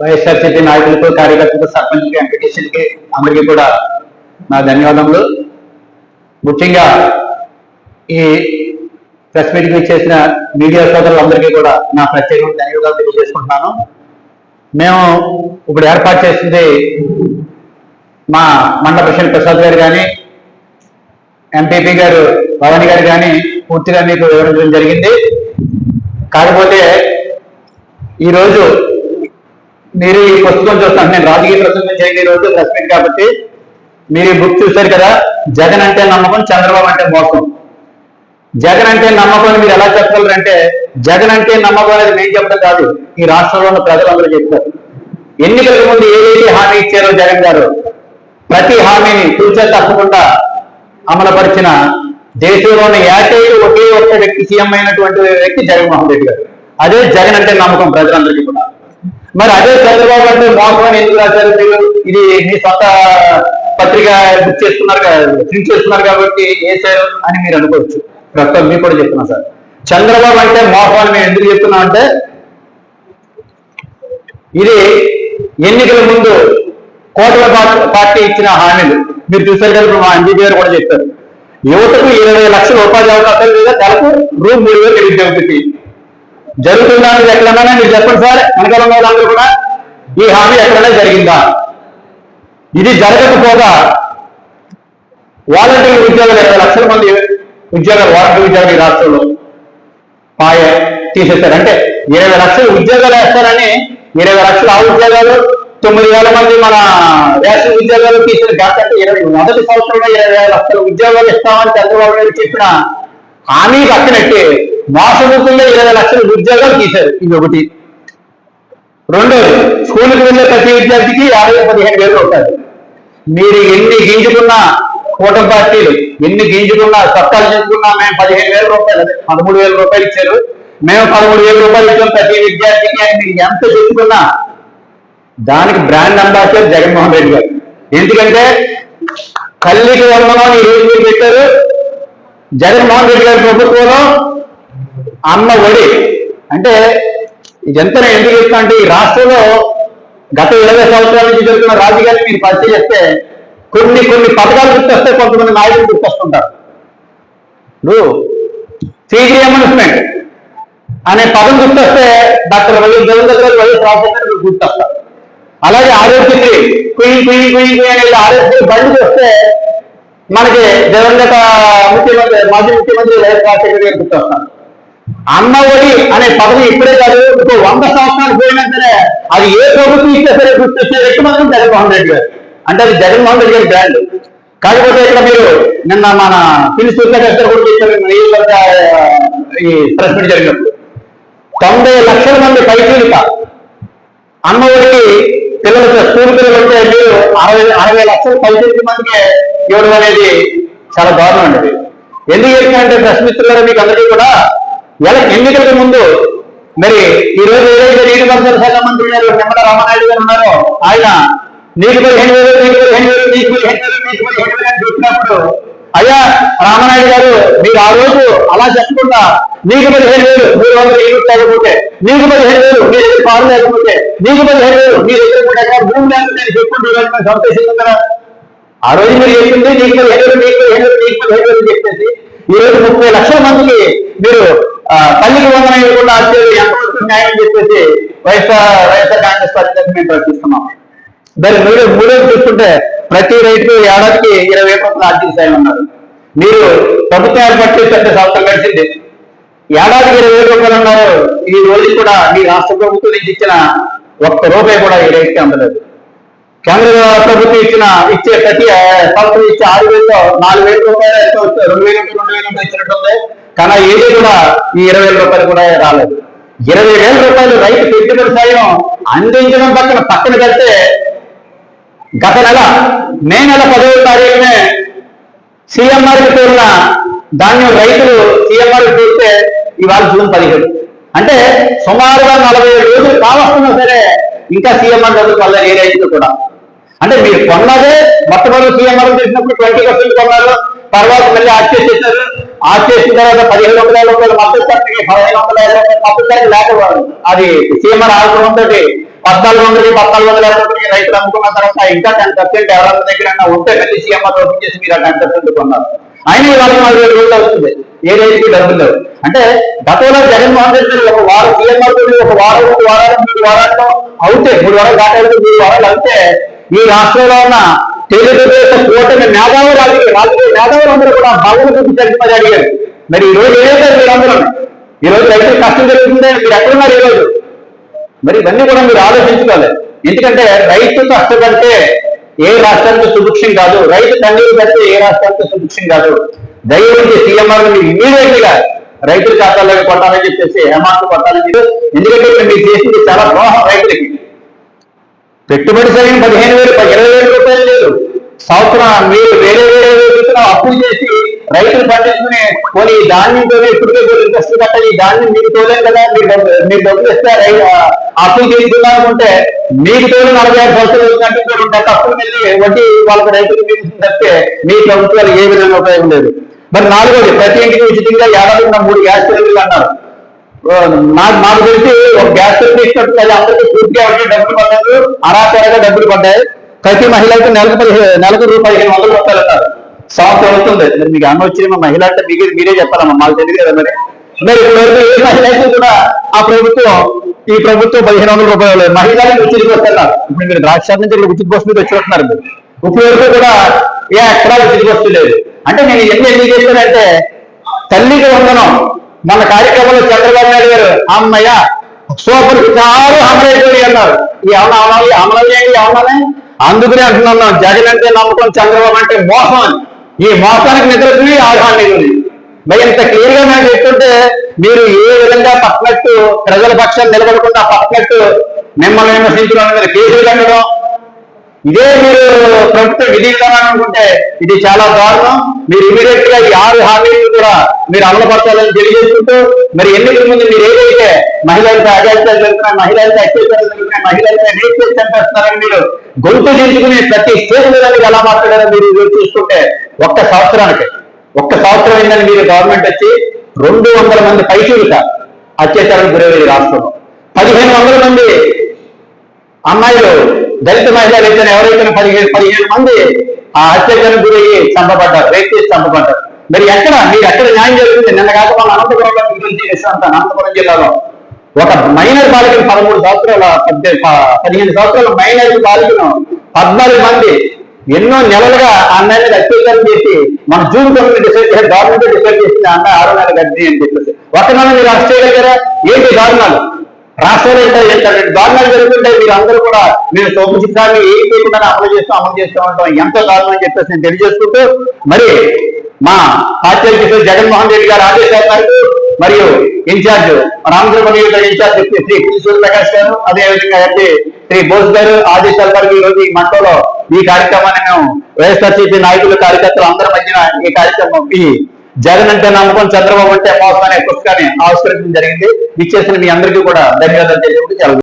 వైఎస్ఆర్సీపీ నాయకులకు కార్యకర్తలకు సర్పంచ్కి ఎంపీటీసీలకి అందరికీ కూడా నా ధన్యవాదములు. ముఖ్యంగా ఈ ప్రెస్ మీటింగ్ చేసిన మీడియా సోదరులందరికీ కూడా నా ప్రత్యేక ధన్యవాదాలు తెలియజేసుకుంటున్నాను. మేము ఇప్పుడు ఏర్పాటు చేసింది మా మండల ప్రెసిడెంట్ ప్రసాద్ గారు కానీ ఎంపీపీ గారు భవాని గారు కానీ పూర్తిగా మీకు వివరించడం జరిగింది. కాకపోతే ఈరోజు మీరు ఈ పుస్తకం చూస్తాను. నేను రాజకీయ ప్రసంగం చేయని రోజు ప్రెస్ మీట్ కాబట్టి మీరు ఈ బుక్ చూశారు కదా. జగన్ అంటే నమ్మకం చంద్రబాబు అంటే మోసం. జగన్ అంటే నమ్మకం మీరు ఎలా చెప్పగలరంటే జగన్ అంటే నమ్మకం అనేది నేను చెప్పడం కాదు. ఈ రాష్ట్రంలో ఉన్న ప్రజలందరూ చెప్తారు. ఎన్నికలకు ముందు ఏదైతే హామీ ఇచ్చారో జగన్ గారు ప్రతి హామీని తూచే తప్పకుండా అమలుపరిచిన దేశంలోని ఏకైక ఒకే ఒక్క వ్యక్తి సీఎం అయినటువంటి వ్యక్తి జగన్మోహన్ రెడ్డి గారు. అదే జగన్ అంటే నమ్మకం ప్రజలందరికీ కూడా. మరి అదే చంద్రబాబు అంటే మోసం ఎందుకు రాశారు మీరు? ఇది మీ సొంత పత్రిక బుక్ చేసుకున్నారు ప్రింట్ చేస్తున్నారు కాబట్టి వేశారు అని మీరు అనుకోవచ్చు. ప్రస్తుతం మీకు కూడా చెప్తున్నా సార్. చంద్రబాబు అంటే మోసం అని మేము ఎందుకు చెప్తున్నాం అంటే ఇది ఎన్నికల ముందు కోటల పార్టీ ఇచ్చిన హామీలు. మీరు చూసారు కదా ఇప్పుడు మా ఎంపీ గారు కూడా చెప్పారు. యువతకు ఇరవై లక్షల ఉపాధి అవకాశాలు లేదా నెలకు రూమ్ మూడు వేలు నిరుద్యోగికి జరుగుతుందా అనేది ఎక్కడన్నా మీరు చెప్పండి సార్. వెనకాల ఉన్న వాళ్ళందరూ కూడా ఈ హామీ ఎక్కడైనా జరిగిందా? ఇది జరగకపోగా వాలంటీర్ ఉద్యోగాలు ఇరవై లక్షల మంది ఉద్యోగాలు వాలంటీర్ ఉద్యోగాలు ఈ రాష్ట్రంలో పాయ తీసేస్తారు. అంటే ఇరవై లక్షల ఉద్యోగాలు వేస్తారని ఇరవై లక్షల ఆ ఉద్యోగాలు తొమ్మిది వేల మంది మన రేషన్ ఉద్యోగాలు తీసిన ఘాట్ అంటే ఇరవై మొదటి సంవత్సరంలో ఇరవై లక్షల ఉద్యోగాలు ఇస్తామని చంద్రబాబు నాయుడు చెప్పిన హామీ పక్కనట్టి మోసముఖంలో ఇరవై లక్షల ఉద్యోగాలు తీశారు. ఇది ఒకటి. రెండోది స్కూల్కి వెళ్ళే ప్రతి విద్యార్థికి యాభై పదిహేను వేలు రూపాయలు మీరు ఎన్ని గింజుకున్నా కూటమి పార్టీలు ఎన్ని గింజుకున్నా సత్తాలు చేసుకున్నా మేము పదిహేను వేల రూపాయలు పదమూడు వేల రూపాయలు ఇచ్చారు. మేము పదమూడు వేల రూపాయలు ఇచ్చాం ప్రతి విద్యార్థికి అని మీరు ఎంత చెప్పుకున్నా దానికి బ్రాండ్ అంబాసిడర్ జగన్మోహన్ రెడ్డి గారు. ఎందుకంటే కల్లికి వందనం ఈ రోజు మీరు పెట్టారు. జగన్మోహన్ రెడ్డి గారి ప్రభుత్వంలో అమ్మ ఒడి అంటే ఇదంతా ఎందుకు చెప్తా అంటే ఈ రాష్ట్రంలో గత ఇరవై సంవత్సరాల నుంచి జరుగుతున్న రాజకీయాన్ని మీరు పరిశీలిస్తే కొన్ని కొన్ని పథకాలు గుర్తొస్తే కొంతమంది నాయకులు గుర్తొస్తుంటారు. ఇప్పుడు ఫీజు అమెన్స్మెంట్ అనే పదం గుర్తొస్తే డాక్టర్ వైఎస్ జగన్ గారు వైఎస్ రాజశేఖర్ గుర్తొస్తారు. అలాగే ఆరోగ్యశ్రీ కుయి కుయి కుయి కుయి అనేది ఆరోగ్యశ్రీ బండి వస్తే మనకి దివంగత ముఖ్యమంత్రి మాజీ ముఖ్యమంత్రి వైఎస్ రాజశేఖర్ గారు గుర్తొస్తారు. అమ్మ ఒడి అనే పదవి ఇప్పుడే కాదు ఇంకో వంద సంవత్సరాలు పోయినంతనే అది ఏ ప్రభుత్వం ఇస్తే సరే గుర్తొచ్చే వ్యక్తి మాత్రం జగన్మోహన్ రెడ్డి గారు. అంటే అది జగన్మోహన్ రెడ్డి గారి బ్రాండ్ కాకపోతే ఇక్కడ మీరు నిన్న మన పిల్లి సూర్యకర్ కూడా చెప్పారు ఈ ప్రెస్ మీట్ జరిగినప్పుడు. తొంభై లక్షల మంది పైకీలిక అమ్మ పిల్లలకి స్కూల్ పిల్లలు ఉంటే మీరు అరవై అరవై లక్షల పదిహేను మందికి ఇవ్వడం అనేది చాలా దారుణం అండి ఎందుకు చెప్తున్నా అంటే ప్రశ్నిస్తున్నారు మీకు అందరికీ కూడా ఎలా ఎన్నికలకు ముందు మరి ఈ రోజు ఏదైతే నీటిపారుదల శాఖ మంత్రి గారు నిమ్మల రామనాయుడు గారు ఉన్నారో ఆయన నీటి పదిహేను వేలు నీటి పదిహేను వేలు నీటి పదిహేను వేలు నీటి పదిహేను వేలు అని చెప్పినప్పుడు అయ్యా రామనాయుడు గారు మీరు ఆ రోజు అలా చెప్పకుండా నీకు పదిహేను వేలు మూడు వందల యూనిట్ లేకపోతే నీకు పదిహేను వేలు కారు లేకపోతే నీకు పదిహేను వేలు దగ్గర కూడా భూమి చెప్పుకుంటూ ఈరోజు కదా ఆ రోజు మీరు చెప్పింది నీకు పదిహేను వేలు నీకు పదిహేను వేలు నీకు పదిహేను వేలు చెప్పేసి ఈ రోజు ముప్పై లక్షల మందికి మీరు తల్లికి వందన ఇవ్వకుండా వచ్చేది ఎంతవరకు న్యాయం చెప్పేసి వైఎస్ఆర్ వైఎస్ఆర్ కాంగ్రెస్ పార్టీ మేము ప్రశ్నిస్తున్నాం దాని మూడు మూడేది చూస్తుంటే ప్రతి రైతు ఏడాదికి ఇరవై వేల ఆర్థిక సాయం ఉన్నారు మీరు ప్రభుత్వం ఏర్పాటు అంటే సంవత్సరం గడిచింది ఏడాదికి ఇరవై వేల రూపాయలు ఉన్నారు ఈ రోజు కూడా మీ రాష్ట్ర ప్రభుత్వం నుంచి ఇచ్చిన ఒక్క రూపాయి కూడా ఈ రైతుకి అందలేదు. కేంద్ర ప్రభుత్వం ఇచ్చిన ఇచ్చే ప్రతి సంవత్సరం ఇచ్చే ఆరు వేలలో నాలుగు వేల రూపాయలు ఎంతో రెండు వేలు రెండు వేల ఉంటే ఇచ్చినట్టుంది కానీ ఏది కూడా ఈ ఇరవై వేల రూపాయలు కూడా రాలేదు. ఇరవై వేల రూపాయలు రైతు పెట్టుబడి సాయం అందించడం పక్కన పక్కన పెడితే గత నెల మే నెల పదవ తారీఖునే సీఎంఆర్ పేరున ధాన్యం రైతులు సీఎంఆర్ చూస్తే ఇవాళ జూన్ పదిహేడు. అంటే సుమారుగా నలభై ఏడు రోజులు కావస్తున్నా సరే ఇంకా సీఎంఆర్ డబ్బులు వల్ల ఏ రైతులు కూడా. అంటే మీరు కొన్నదే మొట్టమొదటి సీఎంఆర్ చేసినప్పుడు ట్వంటీ పర్సెంట్ కొన్నారు తర్వాత మళ్ళీ యాక్సెస్ చేశారు. ఆఫ్ చేసిన తర్వాత పదిహేను వందల రూపాయలు మద్దతు ధరకి పదిహేను వందల యాభై మద్దతు లేకపోవడం. అది సీఎంఆర్ ఆగ్రహంతో పద్నాలుగు వందలకి పద్నాలుగు వందల యాభై రైతులు అమ్ముకున్న తర్వాత ఇంకా టెన్ పర్సెంట్ ఎవరి దగ్గర ఉంటే మళ్ళీ సీఎంఆర్ ఓపెన్ చేసి మీరు ఆ టెన్ పర్సెంట్ కొన్నారు. ఆయన ఇవాళ నాలుగు వేల రోజులు అవుతుంది. ఏ రైతుకి డబ్బులు లేవు. అంటే గతంలో జగన్మోహన్ రెడ్డి ఒక వారం సీఎంఆర్ తోటి ఒక వారం మూడు వారాలు మూడు వారాల్లో అవుతే మూడు వారాలు దాటాలి మూడు వారాలు అవుతే ఈ రాష్ట్రంలో ఉన్న తెలుగుదేశం కూటమి మేధావులు రాజకీయ రాజకీయ మేధావులు అందరూ కూడా బాగులు గురించి తగ్గిపోయి అడిగారు. మరి ఈ రోజు ఏదైతే మీరందరూ ఈ రోజు రైతులు కష్టం జరుగుతుందే మీరు ఎక్కడున్నారు ఈ రోజు? మరి ఇవన్నీ కూడా మీరు ఆలోచించుకోవాలి. ఎందుకంటే రైతు కష్టపడితే ఏ రాష్ట్రానికి సుభిక్షం కాదు రైతు కన్నీరు పెడితే ఏ రాష్ట్రానికి సుభిక్షం కాదు. దయచేసి సీఎంఆర్ ఇమీడియట్గా రైతుల ఖాతాలోకి కొట్టాలని చెప్పేసి ఏమాత్రం కొట్టాలని చెప్పి ఎందుకంటే మీరు చేసింది చాలా ద్రోహం రైతులకి. పెట్టుబడి సరైన పదిహేను వేలు ఇరవై వేల రూపాయలు లేదు. సంవత్సరం మీరు వేరే రైతులు పండించుకునే పోనీ ధాన్యంతో ధాన్యంతోనే ఇప్పటికే కూడా కట్టాలి. ఈ ధాన్యం మీకు తోలేం కదా? మీరు మీరు డబ్బులు ఇస్తే రై అప్పులు తీసుకుందాం మీకు తోలు నలభై ఐదు సంవత్సరాలు కంటే ఉంటే అప్పులు వెళ్ళి వడ్డీ వాళ్ళకి రైతులు మీకు తప్పితే మీ ప్రభుత్వాలు ఏ విధంగా ఉపయోగం లేదు. మరి నాలుగోది ప్రతి ఇంటికి ఉచితంగా ఏడాది ఉన్న మూడు గ్యాస్ సిలిండర్లు అన్నారు. నాకు నాకు తెలిసి ఒక గ్యాస్ సిలిండర్ ఇచ్చినట్టు అది అందరికీ పూర్తిగా ఉంటే డబ్బులు పడ్డారు. అరాచరగా డబ్బులు పడ్డాయి. ప్రతి మహిళకి నెలకు పదిహేను నెలకు రూపాయి పదిహేను వస్తారు అన్నారు. సంవత్సరం అవుతుంది. మరి మీకు అన్న వచ్చి మా మహిళ అంటే మీకు మీరే చెప్పాలమ్మా మాకు తెలియదు కదా మరి. మరి ఇప్పుడు వరకు ఏ మహిళకి కూడా ఆ ప్రభుత్వం ఈ ప్రభుత్వం పదిహేను వందల రూపాయలు మహిళలకు ఉచిత వస్తున్నారు ఇప్పుడు మీరు రాష్ట్రాల నుంచి ఇక్కడ ఉచిత బస్సు మీద వచ్చి వస్తున్నారు ఇప్పుడు వరకు కూడా ఏ ఎక్కడా ఉచిత బస్సు లేదు. అంటే నేను ఎన్ని ఎన్ని చేస్తానంటే తల్లికి వందనం. మన కార్యక్రమంలో చంద్రబాబు నాయుడు గారు అమ్మయ్య సూపర్ చాలు అమలైపోయి అన్నారు. ఈ అవున అవునాలి అమలయ్యేది అవునాలి అందుకనే అంటున్నాను జగన్ అంటే నమ్మకం చంద్రబాబు అంటే మోసం అని. ఈ మోసానికి నిద్రపోయి ఆధారం ఉంది మరి ఇంత క్లియర్గా మేము చెప్తుంటే మీరు ఏ విధంగా పట్టినట్టు ప్రజల పక్షాన్ని నిలబడకుండా పట్టినట్టు మిమ్మల్ని విమర్శించడం మీద కేసులు కట్టడం ఇదే మీరు ప్రభుత్వం విధి అనుకుంటే ఇది చాలా దారుణం. మీరు ఇమీడియట్గా ఈ ఆరు హామీలను కూడా మీరు అమలుపరచాలని తెలియజేసుకుంటూ మరి ఎన్నికల ముందు మీరు ఏదైతే మహిళలతో అజాత్యాలు జరుగుతున్నాయి మహిళలతో అత్యాచారాలు జరుగుతున్నాయి మహిళలతో రేప్ చంపేస్తున్నారని మీరు గొంతు దించుకుని ప్రతి స్టేట్ మీద మీరు ఎలా మాట్లాడారో మీరు చూసుకుంటే ఒక్క సంవత్సరానికి ఒక్క సంవత్సరం ఏంటని మీరు గవర్నమెంట్ వచ్చి రెండు వందల మంది పైచూలుక అత్యాచారానికి గురయ్యారు రాష్ట్రంలో. పదిహేను వందల మంది అమ్మాయిలు దళిత మహిళలు అయితే ఎవరైతే పదిహేను పదిహేను మంది ఆ హత్యాచారం గురయ్యి చంపబడ్డారు రేప్ చేసి చంపబడ్డారు. మరి ఎక్కడ? మీరు ఎక్కడ న్యాయం జరుగుతుంది? నిన్న కాక మన అనంతపురంలో గురించి అనంతపురం జిల్లాలో ఒక మైనర్ బాలికను పదమూడు సంవత్సరాల పదిహేను సంవత్సరాల మైనర్ బాలికను పద్నాలుగు మంది ఎన్నో నెలలుగా ఆ అమ్మాయి మీద అత్యాచారం చేసి మన జూన్ తొమ్మిది డిసైడ్ చేసి గవర్నమెంట్ డిసైడ్ చేసింది అన్న ఆరు నెలల గడ్డి అని చెప్పేసి. ఒక నెల మీరు అరెస్ట్ చేయగలిగారా? ఏంటి దారుణాలు? రాష్ట్రంలో ఎంత ఏంటంటే దారుణాలు జరుగుతుంటే మీరు అందరూ కూడా మీరు సోపు చిత్రాన్ని ఏం చేయకుండా అమలు చేస్తూ అమలు చేస్తూ ఉంటాం ఎంత దారుణం అని చెప్పేసి నేను తెలియజేసుకుంటూ మరి మా పార్టీ అధ్యక్షుడు జగన్మోహన్ రెడ్డి గారు ఆదేశాల మేరకు మరియు ఇన్ఛార్జ్ రామచంద్ర గారు ఇన్ఛార్జ్ శ్రీ కిషోర్ ప్రకాష్ గారు అదేవిధంగా అయితే శ్రీ బోస్ గారు ఆదేశాల మేరకు ఈ రోజు ఈ మంటలో ఈ కార్యక్రమాన్ని మేము వైఎస్ఆర్సీపీ నాయకులు కార్యకర్తలు అందరి మధ్యన ఈ కార్యక్రమం ఈ జగన్ అంటే నమ్మకం చంద్రబాబు అంటే మోసం అనే పుస్తకాన్ని ఆవిష్కరించడం జరిగింది. ఇచ్చేసిన మీ అందరికీ కూడా ధన్యవాదాలు తెలియజేసి